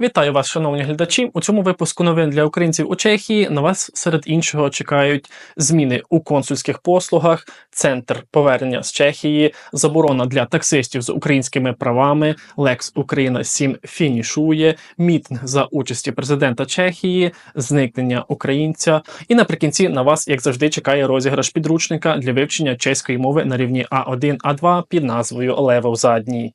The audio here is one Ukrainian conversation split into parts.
Вітаю вас, шановні глядачі. У цьому випуску новин для українців у Чехії на вас серед іншого чекають зміни у консульських послугах, центр повернення з Чехії, заборона для таксистів з українськими правами, Лекс Україна 7 фінішує, мітинг за участі президента Чехії, зникнення українця. І наприкінці на вас, як завжди, чекає розіграш підручника для вивчення чеської мови на рівні А1 А2 під назвою Левел задній.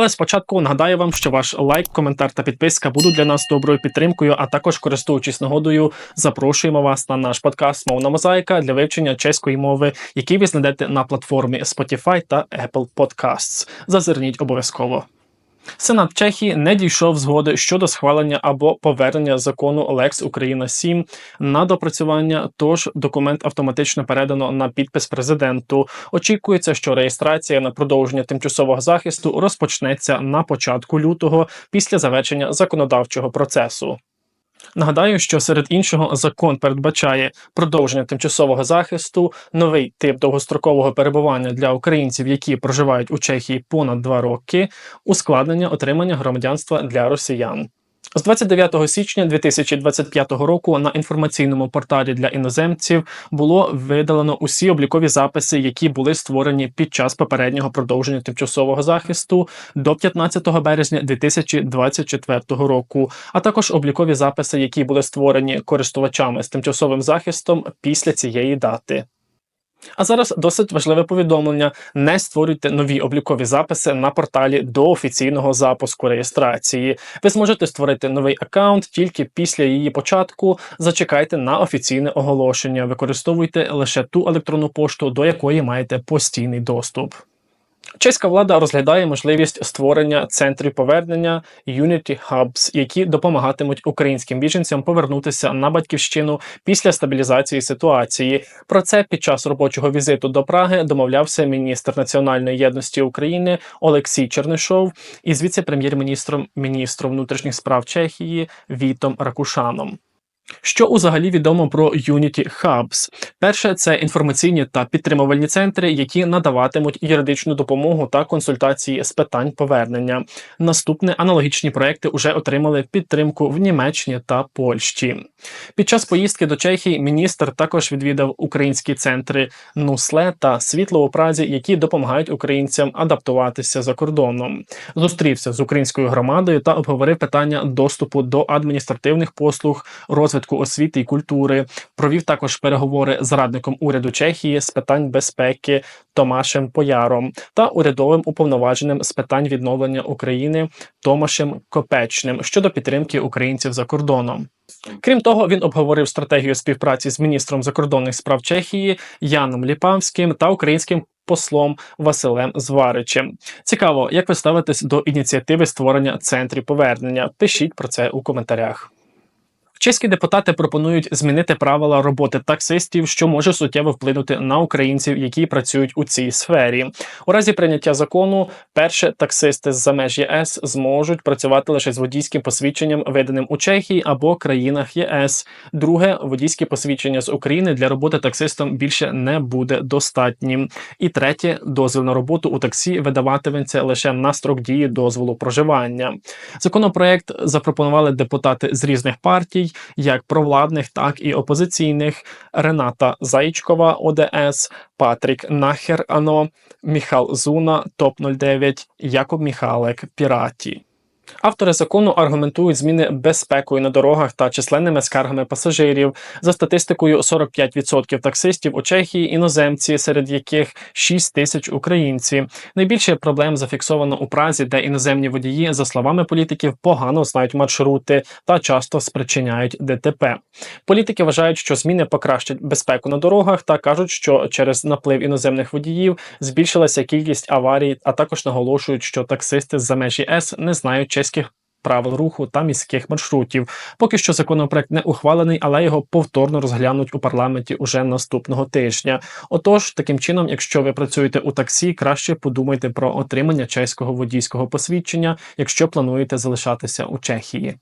Але спочатку нагадаю вам, що ваш лайк, коментар та підписка будуть для нас доброю підтримкою. А також, користуючись нагодою, запрошуємо вас на наш подкаст Мовна мозаїка для вивчення чеської мови, який ви знайдете на платформі Spotify та Apple Podcasts. Зазирніть обов'язково. Сенат Чехії не дійшов згоди щодо схвалення або повернення закону Лекс Україна 7 на допрацювання. Тож документ автоматично передано на підпис президенту. Очікується, що реєстрація на продовження тимчасового захисту розпочнеться на початку лютого після завершення законодавчого процесу. Нагадаю, що серед іншого закон передбачає продовження тимчасового захисту, новий тип довгострокового перебування для українців, які проживають у Чехії понад два роки, ускладнення отримання громадянства для росіян. З 29 січня 2025 року на інформаційному порталі для іноземців було видалено усі облікові записи, які були створені під час попереднього продовження тимчасового захисту до 15 березня 2024 року, а також облікові записи, які були створені користувачами з тимчасовим захистом після цієї дати. А зараз досить важливе повідомлення: не створюйте нові облікові записи на порталі до офіційного запуску реєстрації. Ви зможете створити новий аккаунт тільки після її початку. Зачекайте на офіційне оголошення. Використовуйте лише ту електронну пошту, до якої маєте постійний доступ. Чеська влада розглядає можливість створення центрів повернення Unity Hubs, які допомагатимуть українським біженцям повернутися на батьківщину після стабілізації ситуації. Про це під час робочого візиту до Праги домовлявся міністр національної єдності України Олексій Чернишов із віце-прем'єр-міністром міністром внутрішніх справ Чехії Вітом Ракушаном. Що узагалі відомо про Unity Hubs? Перше, це інформаційні та підтримувальні центри, які надаватимуть юридичну допомогу та консультації з питань повернення. Наступне аналогічні проекти вже отримали підтримку в Німеччині та Польщі. Під час поїздки до Чехії міністр також відвідав українські центри Нусле та Світло у Празі, які допомагають українцям адаптуватися за кордоном. Зустрівся з українською громадою та обговорив питання доступу до адміністративних послуг, розвитку освіти і культури. Провів також переговори з радником уряду Чехії з питань безпеки Томашем Пояром та урядовим уповноваженим з питань відновлення України Томашем Копечним щодо підтримки українців за кордоном. Крім того, він обговорив стратегію співпраці з міністром закордонних справ Чехії Яном Ліпавським та українським послом Василем Зваричем. Цікаво, як ви ставитесь до ініціативи створення центрів повернення? Пишіть про це у коментарях. Чеські депутати пропонують змінити правила роботи таксистів, що може суттєво вплинути на українців, які працюють у цій сфері. У разі прийняття закону, перше таксисти з за меж ЄС зможуть працювати лише з водійським посвідченням, виданим у Чехії або країнах ЄС. Друге, водійське посвідчення з України для роботи таксистом більше не буде достатнім. І третє, дозвіл на роботу у таксі видаватиметься лише на строк дії дозволу проживання. Законопроект запропонували депутати з різних партій як провладних, так і опозиційних: Рената Заїчкова, ОДС, Патрік Нахер Ано, Міхал Зуна, ТОП 09, Якоб Міхалек, Піраті. Автори закону аргументують зміни безпекою на дорогах та численними скаргами пасажирів. За статистикою, 45% таксистів у Чехії іноземці, серед яких 6 тисяч українці. Найбільше проблем зафіксовано у Празі, де іноземні водії, за словами політиків, погано знають маршрути та часто спричиняють ДТП. Політики вважають, що зміни покращать безпеку на дорогах та кажуть, що через наплив іноземних водіїв збільшилася кількість аварій, а також наголошують, що таксисти за межі С не знають чеських правил руху та міських маршрутів. Поки що законопроект не ухвалений, але його повторно розглянуть у парламенті уже наступного тижня. Отож, таким чином, якщо ви працюєте у таксі, краще подумайте про отримання чеського водійського посвідчення, якщо плануєте залишатися у Чехії.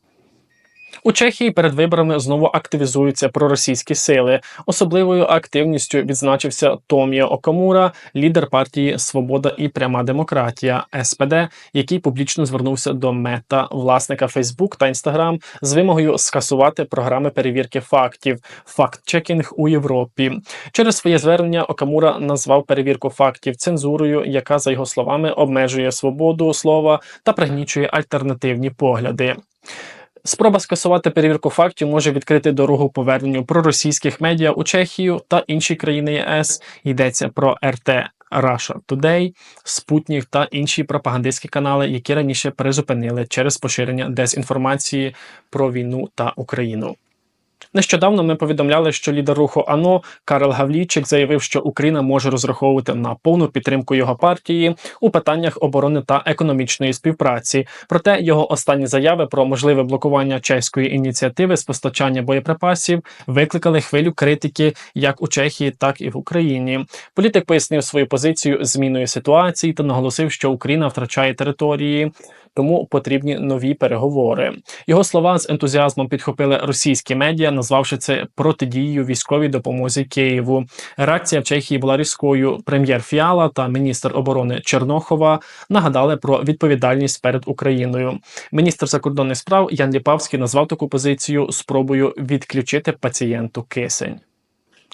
У Чехії перед виборами знову активізуються проросійські сили. Особливою активністю відзначився Томіо Окамура, лідер партії Свобода і Пряма Демократія СПД, який публічно звернувся до мета власника Facebook та Instagram з вимогою скасувати програми перевірки фактів факт-чекінг у Європі. Через своє звернення Окамура назвав перевірку фактів цензурою, яка за його словами обмежує свободу слова та пригнічує альтернативні погляди. Спроба скасувати перевірку фактів може відкрити дорогу поверненню проросійських медіа у Чехію та інші країни ЄС. Йдеться про РТ Russia Today, Спутник та інші пропагандистські канали, які раніше призупинили через поширення дезінформації про війну та Україну. Нещодавно ми повідомляли, що лідер руху АНО Карел Гавлійчик заявив, що Україна може розраховувати на повну підтримку його партії у питаннях оборони та економічної співпраці. Проте його останні заяви про можливе блокування чеської ініціативи з постачання боєприпасів викликали хвилю критики як у Чехії, так і в Україні. Політик пояснив свою позицію зміною ситуації та наголосив, що Україна втрачає території. Тому потрібні нові переговори. Його слова з ентузіазмом підхопили російські медіа, назвавши це протидією військовій допомозі Києву. Реакція в Чехії була різкою. Прем'єр Фіала та міністр оборони Чернохова нагадали про відповідальність перед Україною. Міністр закордонних справ Ян Ліпавський назвав таку позицію спробою відключити пацієнту кисень.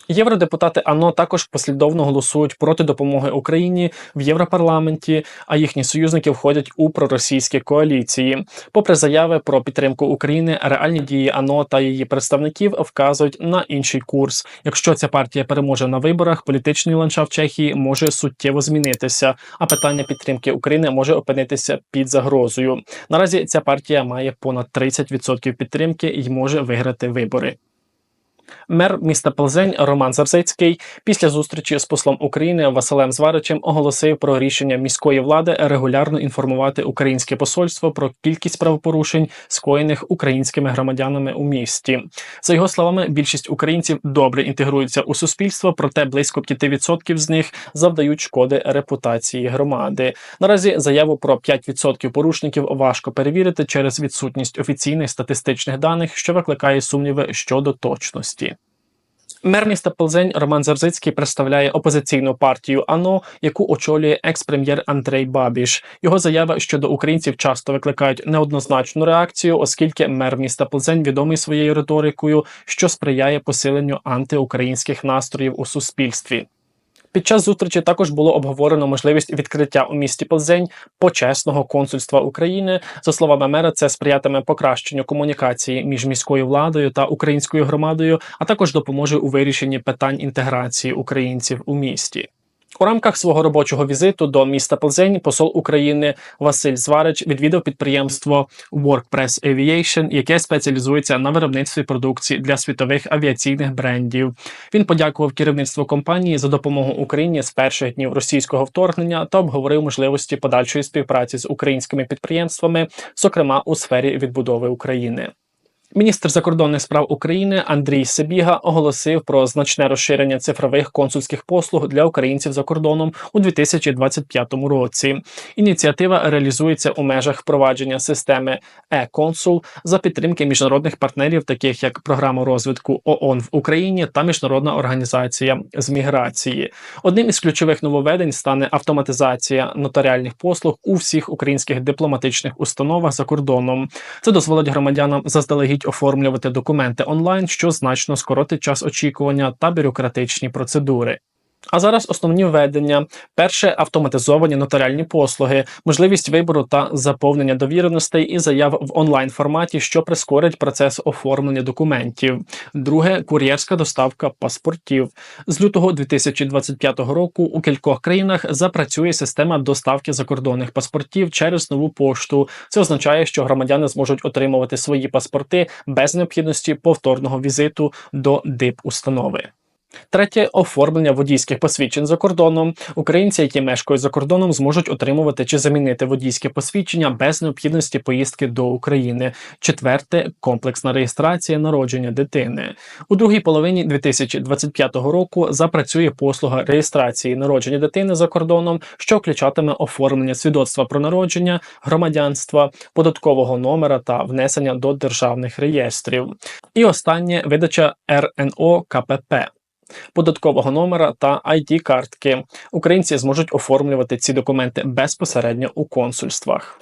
Євродепутати АНО також послідовно голосують проти допомоги Україні в Європарламенті, а їхні союзники входять у проросійські коаліції. Попри заяви про підтримку України, реальні дії АНО та її представників вказують на інший курс. Якщо ця партія переможе на виборах, політичний ландшафт Чехії може суттєво змінитися, а питання підтримки України може опинитися під загрозою. Наразі ця партія має понад 30% підтримки і може виграти вибори. Мер міста Плзень Роман Зарзецький після зустрічі з послом України Василем Зваричем оголосив про рішення міської влади регулярно інформувати українське посольство про кількість правопорушень, скоєних українськими громадянами у місті. За його словами, більшість українців добре інтегруються у суспільство, проте близько 5% з них завдають шкоди репутації громади. Наразі заяву про 5% порушників важко перевірити через відсутність офіційних статистичних даних, що викликає сумніви щодо точності. Мер міста Ползень Роман Зарзицький представляє опозиційну партію АНО, яку очолює екс-прем'єр Андрей Бабіш. Його заяви щодо українців часто викликають неоднозначну реакцію, оскільки мер міста Плзень відомий своєю риторикою, що сприяє посиленню антиукраїнських настроїв у суспільстві. Під час зустрічі також було обговорено можливість відкриття у місті Плзень почесного консульства України. За словами мера, це сприятиме покращенню комунікації між міською владою та українською громадою, а також допоможе у вирішенні питань інтеграції українців у місті. У рамках свого робочого візиту до міста Плзень посол України Василь Зварич відвідав підприємство WorkPress Aviation, яке спеціалізується на виробництві продукції для світових авіаційних брендів. Він подякував керівництву компанії за допомогу Україні з перших днів російського вторгнення та обговорив можливості подальшої співпраці з українськими підприємствами, зокрема у сфері відбудови України. Міністр закордонних справ України Андрій Себіга оголосив про значне розширення цифрових консульських послуг для українців за кордоном у 2025 році. Ініціатива реалізується у межах впровадження системи e-консул за підтримки міжнародних партнерів, таких як програма розвитку ООН в Україні та міжнародна організація з міграції. Одним із ключових нововведень стане автоматизація нотаріальних послуг у всіх українських дипломатичних установах за кордоном. Це дозволить громадянам заздалегідь оформлювати документи онлайн, що значно скоротить час очікування та бюрократичні процедури. А зараз основні введення: перше автоматизовані нотаріальні послуги, можливість вибору та заповнення довіреностей і заяв в онлайн форматі, що прискорить процес оформлення документів. Друге кур'єрська доставка паспортів. З лютого 2025 року у кількох країнах запрацює система доставки закордонних паспортів через нову пошту. Це означає, що громадяни зможуть отримувати свої паспорти без необхідності повторного візиту до дип установи. Третє оформлення водійських посвідчень за кордоном. Українці, які мешкають за кордоном, зможуть отримувати чи замінити водійське посвідчення без необхідності поїздки до України. Четверте комплексна реєстрація народження дитини. У другій половині 2025 року запрацює послуга реєстрації народження дитини за кордоном, що включатиме оформлення свідоцтва про народження, громадянства, податкового номера та внесення до державних реєстрів. І останнє видача РНО КПП податкового номера та id картки. Українці зможуть оформлювати ці документи безпосередньо у консульствах.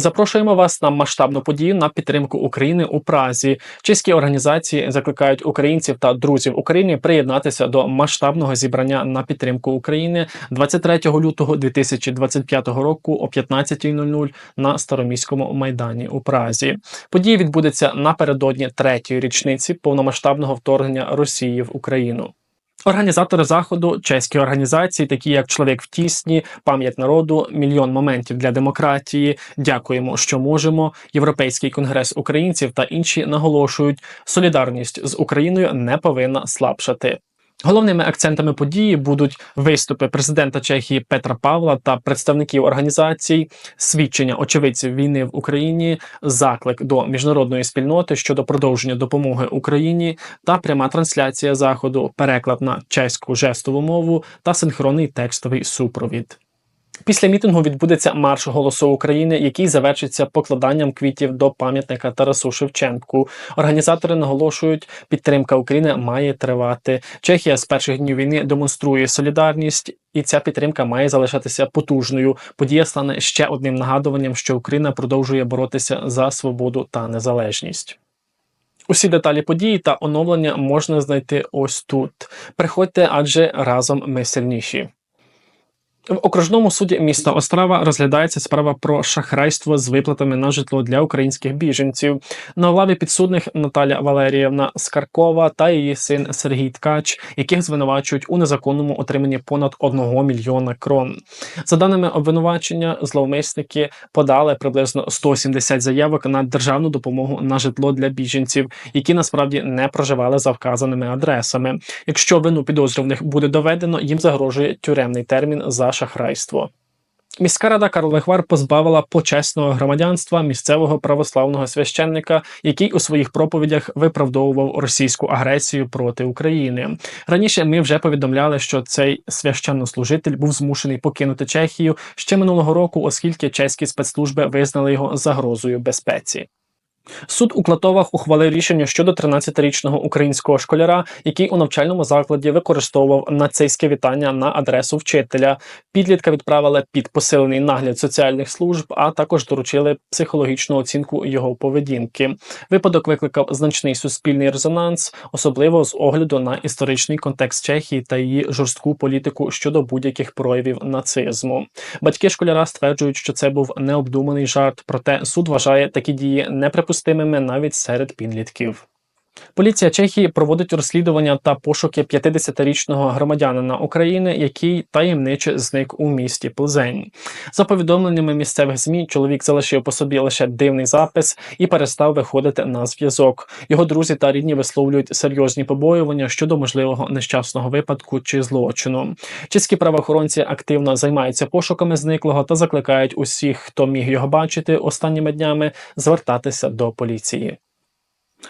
Запрошуємо вас на масштабну подію на підтримку України у Празі. Чеські організації закликають українців та друзів України приєднатися до масштабного зібрання на підтримку України 23 лютого 2025 року о 15.00 на Староміському майдані у Празі. Подія відбудеться напередодні третьої річниці повномасштабного вторгнення Росії в Україну. Організатори заходу, чеські організації, такі як Чоловік в тісні, пам'ять народу, мільйон моментів для демократії. Дякуємо, що можемо. Європейський конгрес українців та інші наголошують, солідарність з Україною не повинна слабшати. Головними акцентами події будуть виступи президента Чехії Петра Павла та представників організацій, свідчення очевидців війни в Україні, заклик до міжнародної спільноти щодо продовження допомоги Україні та пряма трансляція заходу, переклад на чеську жестову мову та синхронний текстовий супровід. Після мітингу відбудеться марш голосу України, який завершиться покладанням квітів до пам'ятника Тарасу Шевченку. Організатори наголошують, підтримка України має тривати. Чехія з перших днів війни демонструє солідарність, і ця підтримка має залишатися потужною. Подія стане ще одним нагадуванням, що Україна продовжує боротися за свободу та незалежність. Усі деталі події та оновлення можна знайти ось тут. Приходьте, адже разом ми сильніші. В окружному суді міста Острава розглядається справа про шахрайство з виплатами на житло для українських біженців. На лаві підсудних Наталя Валеріївна Скаркова та її син Сергій Ткач, яких звинувачують у незаконному отриманні понад 1 мільйона крон. За даними обвинувачення, зловмисники подали приблизно 170 заявок на державну допомогу на житло для біженців, які насправді не проживали за вказаними адресами. Якщо вину підозрюваних буде доведено, їм загрожує тюремний термін за шахрайство. Міська рада Карлихвар позбавила почесного громадянства місцевого православного священника, який у своїх проповідях виправдовував російську агресію проти України. Раніше ми вже повідомляли, що цей священнослужитель був змушений покинути Чехію ще минулого року, оскільки чеські спецслужби визнали його загрозою безпеці. Суд у Клатовах ухвалив рішення щодо 13-річного українського школяра, який у навчальному закладі використовував нацистське вітання на адресу вчителя. Підлітка відправили під посилений нагляд соціальних служб, а також доручили психологічну оцінку його поведінки. Випадок викликав значний суспільний резонанс, особливо з огляду на історичний контекст Чехії та її жорстку політику щодо будь-яких проявів нацизму. Батьки школяра стверджують, що це був необдуманий жарт, проте суд вважає такі дії неприпустимими неприпустимими навіть серед підлітків. Поліція Чехії проводить розслідування та пошуки 50-річного громадянина України, який таємниче зник у місті Плзень. За повідомленнями місцевих змі, чоловік залишив по собі лише дивний запис і перестав виходити на зв'язок. Його друзі та рідні висловлюють серйозні побоювання щодо можливого нещасного випадку чи злочину. Чеські правоохоронці активно займаються пошуками зниклого та закликають усіх, хто міг його бачити останніми днями, звертатися до поліції.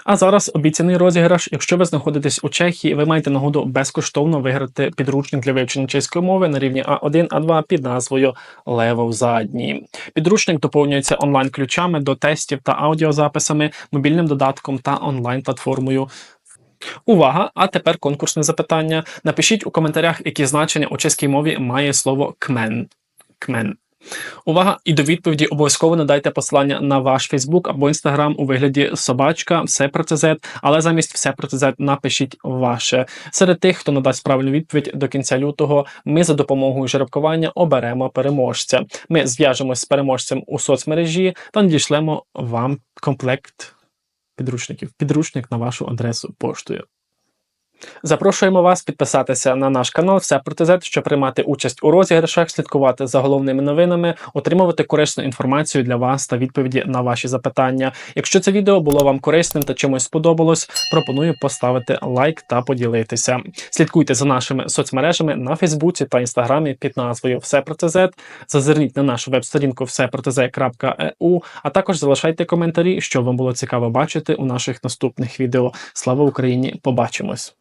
А зараз обіцяний розіграш. Якщо ви знаходитесь у Чехії, ви маєте нагоду безкоштовно виграти підручник для вивчення чеської мови на рівні А1, А2 під назвою Левел задній. Підручник доповнюється онлайн-ключами до тестів та аудіозаписами, мобільним додатком та онлайн-платформою. Увага! А тепер конкурсне запитання. Напишіть у коментарях, які значення у чеській мові має слово кмен. Кмен. Увага! І до відповіді обов'язково надайте посилання на ваш Фейсбук або Інстаграм у вигляді собачка, все про ЦЗ, але замість все про ЦЗ напишіть ваше. Серед тих, хто надасть правильну відповідь до кінця лютого, ми за допомогою жеребкування оберемо переможця. Ми зв'яжемось з переможцем у соцмережі та надішлемо вам комплект підручників. Підручник на вашу адресу поштою. Запрошуємо вас підписатися на наш канал Все проти Z, щоб приймати участь у розіграшах, слідкувати за головними новинами, отримувати корисну інформацію для вас та відповіді на ваші запитання. Якщо це відео було вам корисним та чимось сподобалось, пропоную поставити лайк та поділитися. Слідкуйте за нашими соцмережами на Фейсбуці та Інстаграмі під назвою Все проти Z. Зазирніть на нашу веб-сторінку всепротиз.eu, а також залишайте коментарі, що вам було цікаво бачити у наших наступних відео. Слава Україні! Побачимось!